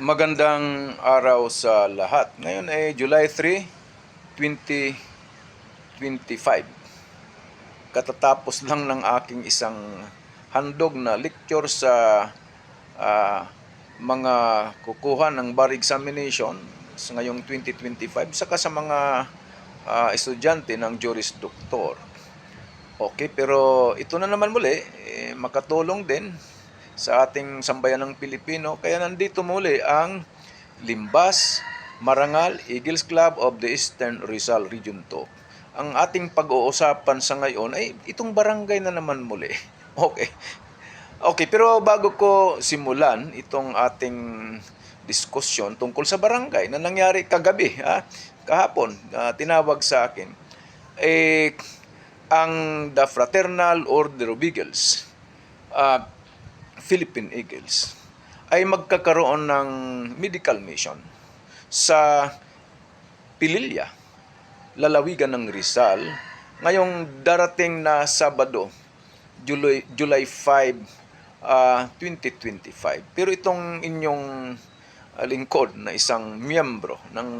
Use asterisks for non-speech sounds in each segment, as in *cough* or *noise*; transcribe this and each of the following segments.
Magandang araw sa lahat. Ngayon ay July 3, 2025. Katatapos lang ng aking isang handog na lecture sa ah, mga kukuha ng bar examination sa ngayong 2025 saka sa mga ah, estudyante ng Juris Doctor. Okay, pero ito na naman muli, eh, makatulong din sa ating sambayan ng Pilipino. Kaya nandito muli ang Limbas, Marangal, Eagles Club of the Eastern Rizal Region 2. Ang ating pag-uusapan sa ngayon ay itong barangay na naman muli. *laughs* Okay. Okay, pero bago ko simulan itong ating diskusyon tungkol sa barangay na nangyari kagabi, ha? kahapon, ah, tinawag sa akin, eh, ang The Fraternal Order of Eagles, ah, Philippine Eagles, ay magkakaroon ng medical mission sa Pililya, lalawigan ng Rizal, ngayong darating na Sabado, July, July 5, ah, 2025. Pero itong inyong ah, lingkod na isang miyembro ng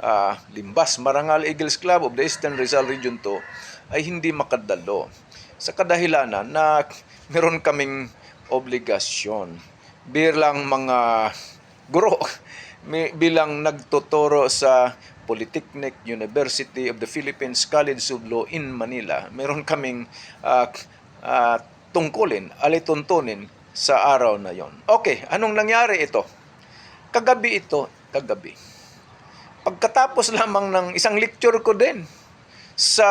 ah, Limbas Marangal Eagles Club of the Eastern Rizal Region 2 ay hindi makadalo sa kadahilanan na meron kaming obligasyon bilang mga guro bilang nagtuturo sa Polytechnic University of the Philippines College of Law in Manila. Meron kaming ah, ah, tungkulin, alituntunin sa araw na yon. Okay, anong nangyari ito? Kagabi ito, kagabi. Pagkatapos lamang ng isang lecture ko din sa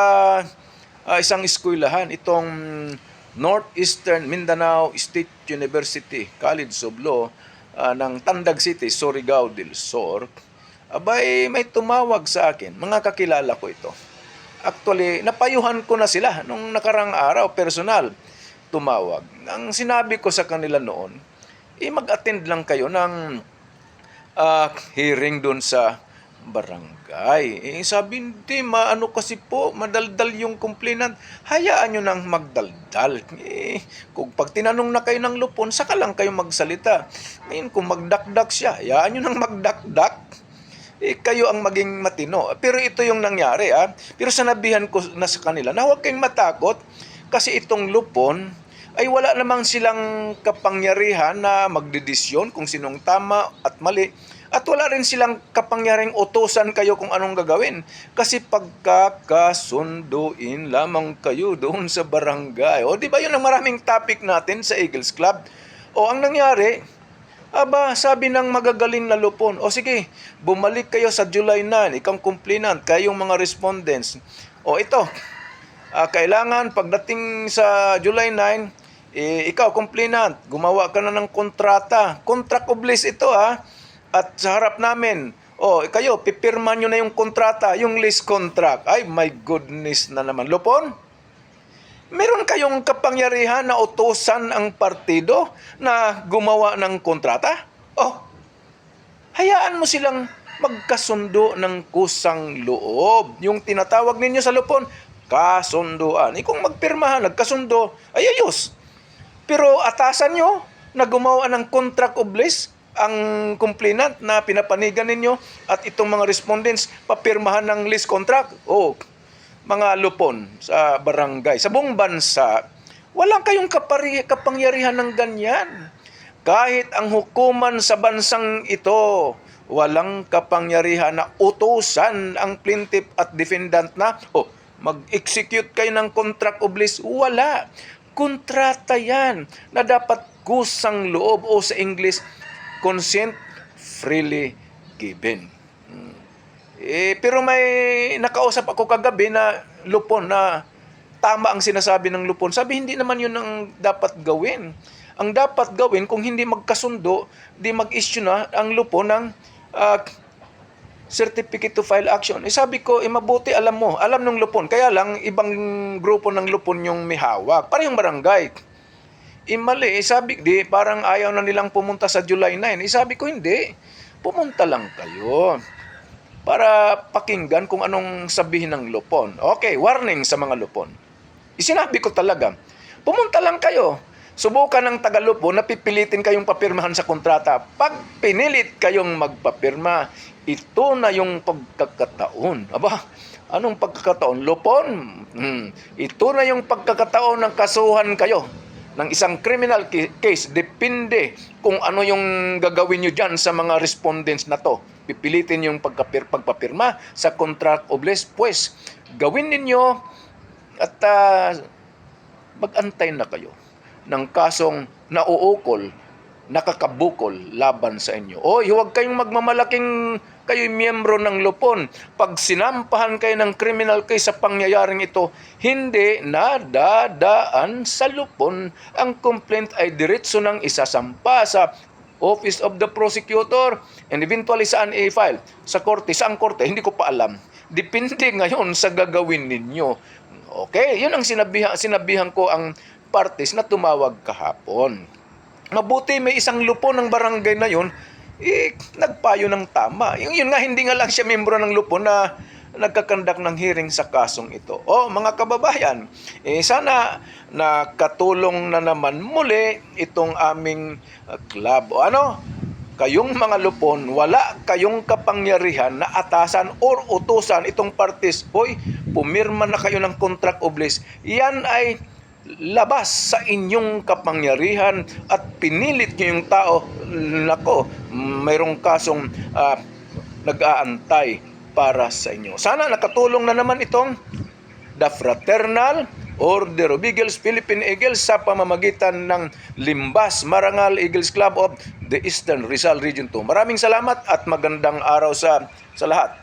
ah, isang eskwelahan, itong Northeastern Mindanao State University College of Law ah, ng Tandag City, Surigao del Sur, abay may tumawag sa akin. Mga kakilala ko ito. Actually, napayuhan ko na sila nung nakarang araw, personal, tumawag. Ang sinabi ko sa kanila noon, eh mag-attend lang kayo ng ah, hearing doon sa barangay. Eh, sabi, hindi, maano kasi po, madaldal yung complainant. Hayaan nyo nang magdaldal. Eh, kung pag tinanong na kayo ng lupon, saka lang kayo magsalita. Ngayon, kung magdakdak siya, hayaan nyo nang magdakdak. Eh, kayo ang maging matino. Pero ito yung nangyari, ah. Pero sanabihan ko na sa kanila na huwag kayong matakot kasi itong lupon ay wala namang silang kapangyarihan na magdedisyon kung sinong tama at mali. At wala rin silang kapangyaring utosan kayo kung anong gagawin. Kasi pagkakasunduin lamang kayo doon sa barangay. O di ba yun ang maraming topic natin sa Eagles Club? O ang nangyari, aba, sabi ng magagaling na lupon, o sige, bumalik kayo sa July 9, ikang complainant, kayong mga respondents. O ito, ah, kailangan pagdating sa July 9, eh, ikaw, complainant, gumawa ka na ng kontrata. Contract of ito ha. At sa harap namin, oh, kayo, pipirma nyo na yung kontrata, yung lease contract. Ay, my goodness na naman. Lupon, meron kayong kapangyarihan na utusan ang partido na gumawa ng kontrata? Oh, hayaan mo silang magkasundo ng kusang loob. Yung tinatawag ninyo sa lupon, kasunduan. Eh kung magpirmahan, nagkasundo, ay ayos. Pero atasan nyo na gumawa ng contract of lease ang complainant na pinapanigan ninyo at itong mga respondents papirmahan ng lease contract. Oh, mga lupon sa barangay, sa buong bansa, walang kayong kapari, kapangyarihan ng ganyan. Kahit ang hukuman sa bansang ito, walang kapangyarihan na utusan ang plaintiff at defendant na, oh, mag-execute kayo ng contract of lease. Wala. Kontrata yan na dapat kusang loob o sa English, consent freely given. Eh, pero may nakausap ako kagabi na lupon na tama ang sinasabi ng lupon. Sabi, hindi naman yun ang dapat gawin. Ang dapat gawin, kung hindi magkasundo, di mag-issue na ang lupon ng ah, certificate to file action. Eh sabi ko, eh mabuti alam mo, alam ng lupon. Kaya lang, ibang grupo ng lupon yung may hawak. Parang yung barangay. Eh mali, eh sabi, di, parang ayaw na nilang pumunta sa July 9. Eh sabi ko, hindi. Pumunta lang kayo para pakinggan kung anong sabihin ng lupon. Okay, warning sa mga lupon. Isinabi ko talaga, pumunta lang kayo. subukan ng Tagalupo na pipilitin kayong papirmahan sa kontrata. Pag pinilit kayong magpapirma, ito na yung pagkakataon. Aba, anong pagkakataon? Lupon? Hmm. Ito na yung pagkakataon ng kasuhan kayo ng isang criminal case. Depende kung ano yung gagawin nyo dyan sa mga respondents na to. Pipilitin yung pagkapir, pagpapirma sa contract of lease. Pues, gawin ninyo at ah, mag-antay na kayo ng kasong nauukol, nakakabukol laban sa inyo. O huwag kayong magmamalaking kayo miyembro ng lupon. Pag sinampahan kayo ng criminal case sa pangyayaring ito, hindi nadadaan sa lupon. Ang complaint ay diretso ng isasampa sa Office of the Prosecutor and eventually saan i-file? Sa korte. Saan korte? Hindi ko pa alam. Depende *laughs* ngayon sa gagawin ninyo. Okay, yun ang sinabihan, sinabihan ko ang parties na tumawag kahapon. Mabuti may isang lupo ng barangay na yun, eh, nagpayo ng tama. Yung, yun nga, hindi nga lang siya membro ng lupo na nagkakandak ng hearing sa kasong ito. O, mga kababayan, eh, sana nakatulong na naman muli itong aming uh, club. O ano, kayong mga lupon, wala kayong kapangyarihan na atasan or utusan itong parties, hoy, pumirma na kayo ng contract lease. Yan ay labas sa inyong kapangyarihan at pinilit nyo yung tao, nako, mayroong kasong ah, nag-aantay para sa inyo. Sana nakatulong na naman itong The Fraternal Order of Eagles, Philippine Eagles sa pamamagitan ng Limbas Marangal Eagles Club of the Eastern Rizal Region 2. Maraming salamat at magandang araw sa sa lahat.